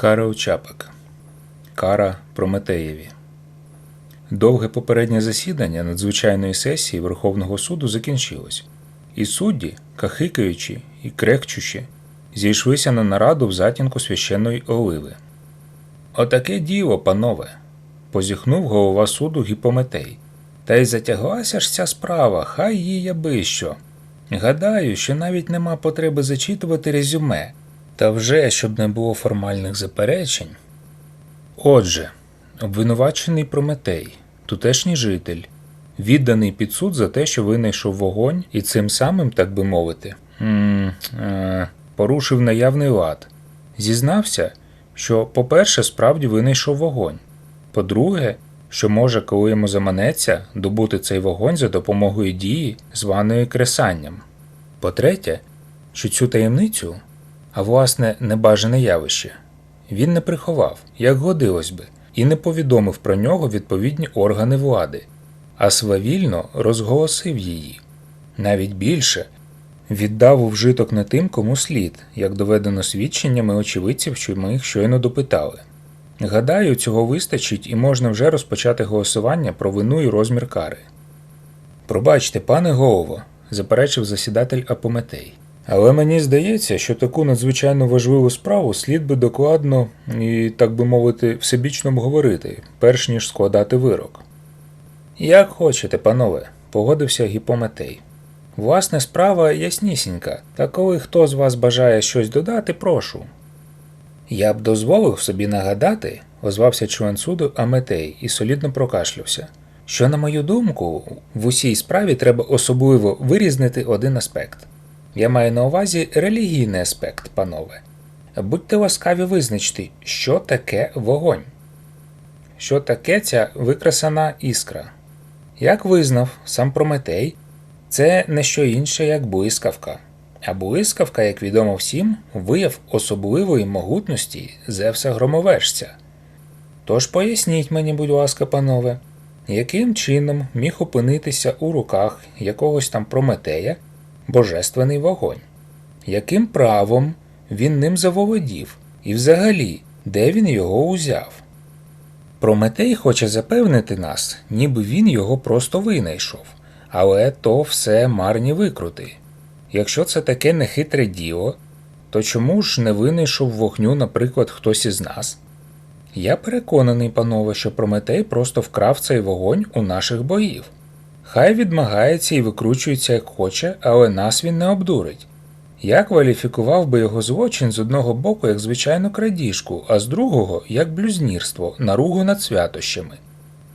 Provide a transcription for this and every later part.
Кара Очапак. Кара Прометеєві. Довге попереднє засідання надзвичайної сесії Верховного суду закінчилось, і судді, кахикаючи і крекчучи, зійшлися на нараду в затінку священної оливи. Отаке діло, панове, позіхнув голова суду Гіпометей. Та й затяглася ж ця справа, хай їй аби що. Гадаю, що навіть нема потреби зачитувати резюме, та вже щоб не було формальних заперечень. Отже, обвинувачений Прометей, тутешній житель, відданий під суд за те, що винайшов вогонь і цим самим, так би мовити, е, порушив наявний лад. Зізнався, що, по-перше, справді винайшов вогонь. По-друге, що може, коли йому заманеться, добути цей вогонь за допомогою дії, званої кресанням. По-третє, що цю таємницю, а власне небажане явище, він не приховав, як годилось би, і не повідомив про нього відповідні органи влади, а свавільно розголосив її. Навіть більше віддав у вжиток не тим, кому слід, як доведено свідченнями очевидців, що ми їх щойно допитали. Гадаю, цього вистачить і можна вже розпочати голосування про вину і розмір кари. Пробачте, пане голово, заперечив засідатель Апометей. Але мені здається, що таку надзвичайно важливу справу слід би докладно і, так би мовити, всебічно обговорити, перш ніж складати вирок. Як хочете, панове, погодився Гіпометей. Власне, справа яснісінька, та коли хто з вас бажає щось додати, прошу. Я б дозволив собі нагадати, озвався член суду Аметей і солідно прокашлявся, що, на мою думку, в усій справі треба особливо вирізнити один аспект. Я маю на увазі релігійний аспект, панове. Будьте ласкаві визначити, що таке вогонь, що таке ця викрасана іскра. Як визнав сам Прометей, це не що інше, як блискавка. А блискавка, як відомо всім, вияв особливої могутності Зевса Громовержця. Тож поясніть мені, будь ласка, панове, яким чином міг опинитися у руках якогось там Прометея божественний вогонь? Яким правом він ним заволодів, і взагалі, де він його узяв? Прометей хоче запевнити нас, ніби він його просто винайшов, але то все марні викрути. Якщо це таке нехитре діло, то чому ж не винайшов вогню, наприклад, хтось із нас? Я переконаний, панове, що Прометей просто вкрав цей вогонь у наших боїв. Хай відмагається і викручується як хоче, але нас він не обдурить. Я кваліфікував би його злочин з одного боку як звичайну крадіжку, а з другого як блюзнірство, наругу над святощами.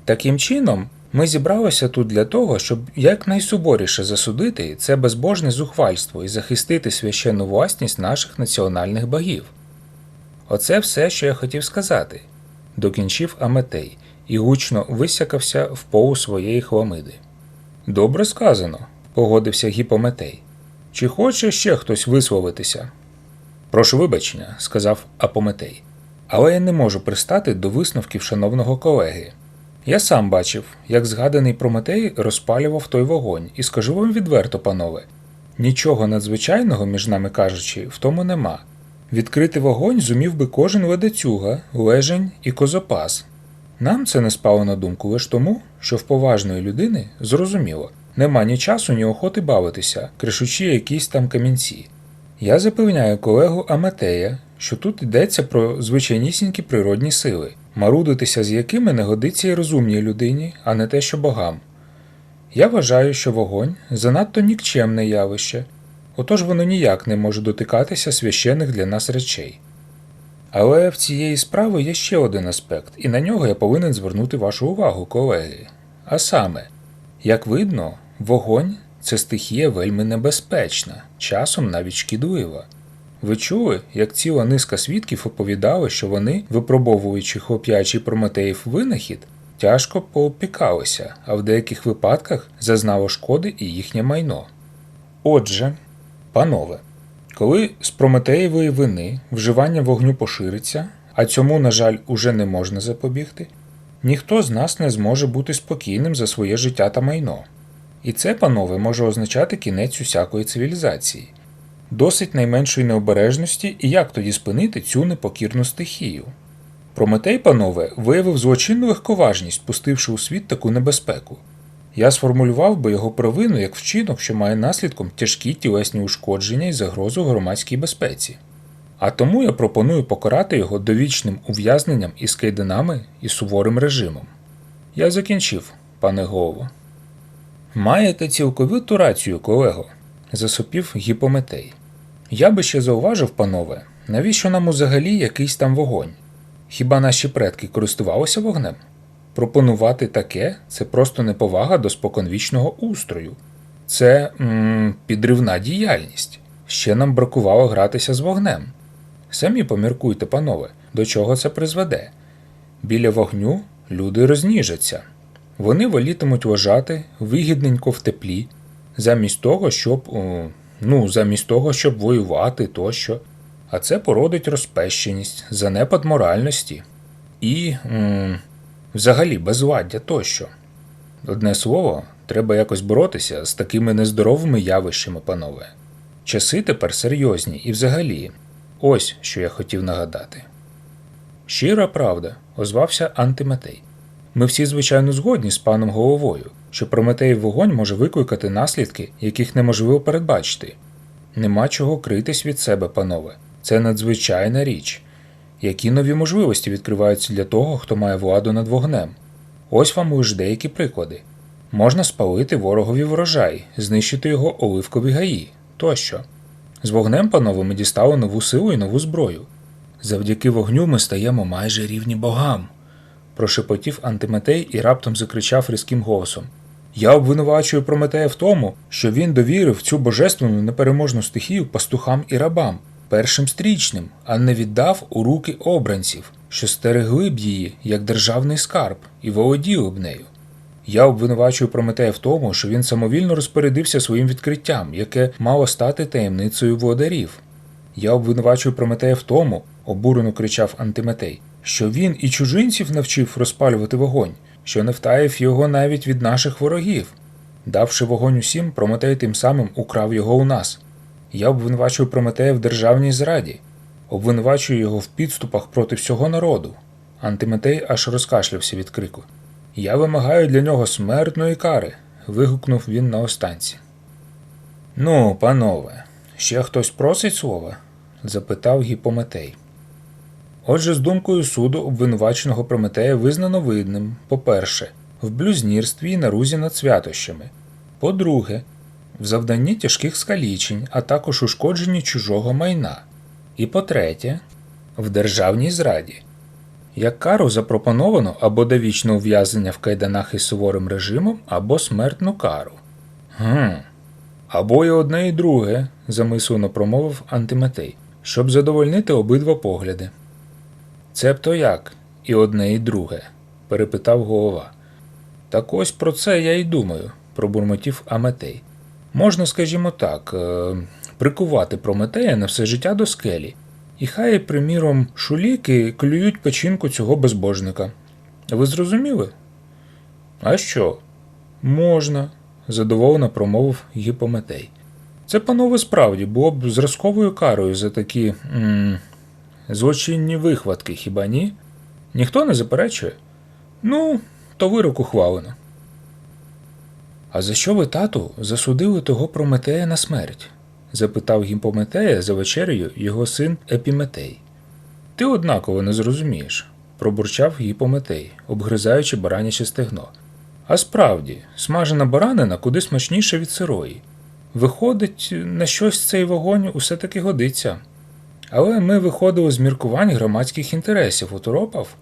Таким чином, ми зібралися тут для того, щоб якнайсуворіше засудити це безбожне зухвальство і захистити священну власність наших національних богів. Оце все, що я хотів сказати, докінчив Аметей і гучно висякався в полу своєї хламиди. Добре сказано, погодився Гіпометей. Чи хоче ще хтось висловитися? Прошу вибачення, сказав Апометей, але я не можу пристати до висновків шановного колеги. Я сам бачив, як згаданий Прометей розпалював той вогонь, і скажу вам відверто, панове, нічого надзвичайного, між нами кажучи, в тому нема. Відкрити вогонь зумів би кожен ведецюга, лежень і козопас. Нам це не спало на думку лише тому, що в поважної людини, зрозуміло, нема ні часу, ні охоти бавитися, кришучи якісь там камінці. Я запевняю колегу Аметея, що тут йдеться про звичайнісінькі природні сили, марудитися з якими не годиться і розумній людині, а не те, що богам. Я вважаю, що вогонь занадто нікчемне явище, отож воно ніяк не може дотикатися священих для нас речей. Але в цієї справи є ще один аспект, і на нього я повинен звернути вашу увагу, колеги. А саме, як видно, вогонь це стихія вельми небезпечна, часом навіть шкідлива. Ви чули, як ціла низка свідків оповідали, що вони, випробовуючи хлоп'ячий Прометеїв винахід, тяжко поопікалися, а в деяких випадках зазнало шкоди і їхнє майно. Отже, панове, коли з Прометеєвої вини вживання вогню пошириться, а цьому, на жаль, уже не можна запобігти, ніхто з нас не зможе бути спокійним за своє життя та майно. І це, панове, може означати кінець усякої цивілізації. Досить найменшої необережності, і як тоді спинити цю непокірну стихію? Прометей, панове, виявив злочинну легковажність, пустивши у світ таку небезпеку. Я сформулював би його провину як вчинок, що має наслідком тяжкі тілесні ушкодження і загрозу громадській безпеці. А тому я пропоную покарати його довічним ув'язненням із кайданами і суворим режимом. Я закінчив, пане голово. Маєте цілковиту рацію, колего, засопів гіпометей. Я би ще зауважив, панове, навіщо нам взагалі якийсь там вогонь? Хіба наші предки користувалися вогнем? Пропонувати таке це просто неповага до споконвічного устрою. Це м, підривна діяльність. Ще нам бракувало гратися з вогнем. Самі поміркуйте, панове, до чого це призведе. Біля вогню люди розніжаться. Вони волітимуть вважати вигідненько в теплі, замість того, щоб ну, замість того, щоб воювати тощо. А це породить розпещеність, занепад моральності і м, взагалі безладдя тощо. Одне слово, треба якось боротися з такими нездоровими явищами, панове. Часи тепер серйозні і взагалі, ось що я хотів нагадати. Щира правда, озвався Антиметей. Ми всі, звичайно, згодні з паном головою, що Прометеїв вогонь може викликати наслідки, яких неможливо передбачити. Нема чого критись від себе, панове. Це надзвичайна річ. Які нові можливості відкриваються для того, хто має владу над вогнем? Ось вам лише деякі приклади. Можна спалити ворогові врожай, знищити його оливкові гаї тощо. З вогнем, панове, ми дістали нову силу і нову зброю. Завдяки вогню ми стаємо майже рівні богам. прошепотів Антиметей і раптом закричав різким голосом. Я обвинувачую Прометея в тому, що він довірив цю божественну непереможну стихію пастухам і рабам, першим стрічним, а не віддав у руки обранців, що стерегли б її як державний скарб і володіли б нею. Я обвинувачую Прометея в тому, що він самовільно розпорядився своїм відкриттям, яке мало стати таємницею владарів. Я обвинувачую Прометея в тому, обурено кричав Антиметей, що він і чужинців навчив розпалювати вогонь, що не втаїв його навіть від наших ворогів. Давши вогонь усім, Прометей тим самим украв його у нас. Я обвинувачую Прометея в державній зраді, обвинувачую його в підступах проти всього народу. Антиметей аж розкашлявся від крику. Я вимагаю для нього смертної кари. вигукнув він на останці. Ну, панове, ще хтось просить слова? запитав Гіпометей. Отже, з думкою суду обвинуваченого Прометея визнано видним, по-перше, в блюзнірстві і нарузі над святощами, по-друге, в завданні тяжких скалічень, а також ушкодженні чужого майна, і по-третє, в державній зраді. Як кару запропоновано або довічне ув'язнення в кайданах із суворим режимом, або смертну кару. Гм. Або і одне, і друге, замислено промовив Антиметей, щоб задовольнити обидва погляди. Цебто як? І одне, і друге? перепитав голова. Так ось про це я й думаю, пробурмотів Аметей. Можна, скажімо так, е, прикувати Прометея на все життя до скелі, і хай, приміром, шуліки клюють печінку цього безбожника. Ви зрозуміли? А що? Можна, задоволено промовив Гіпометей. Це, панове, справді було б зразковою карою за такі м- злочинні вихватки, хіба ні? Ніхто не заперечує? Ну, то вирок ухвалено. А за що ви, тату, засудили того Прометея на смерть? запитав Гіпометея за вечерею його син Епіметей. Ти однаково не зрозумієш, пробурчав Гіпометей, обгризаючи бараняче стегно. А справді, смажена баранина куди смачніша від сирої. Виходить, на щось цей вогонь усе таки годиться. Але ми виходили з міркувань громадських інтересів, уторопав.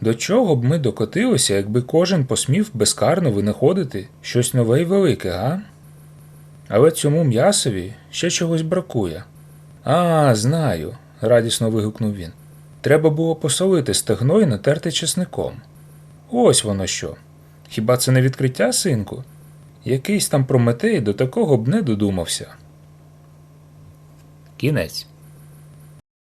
До чого б ми докотилися, якби кожен посмів безкарно винаходити щось нове і велике, га? Але цьому м'ясові ще чогось бракує. А, знаю, радісно вигукнув він. Треба було посолити стегно і натерти чесником. Ось воно що. Хіба це не відкриття, синку? Якийсь там Прометей до такого б не додумався. Кінець.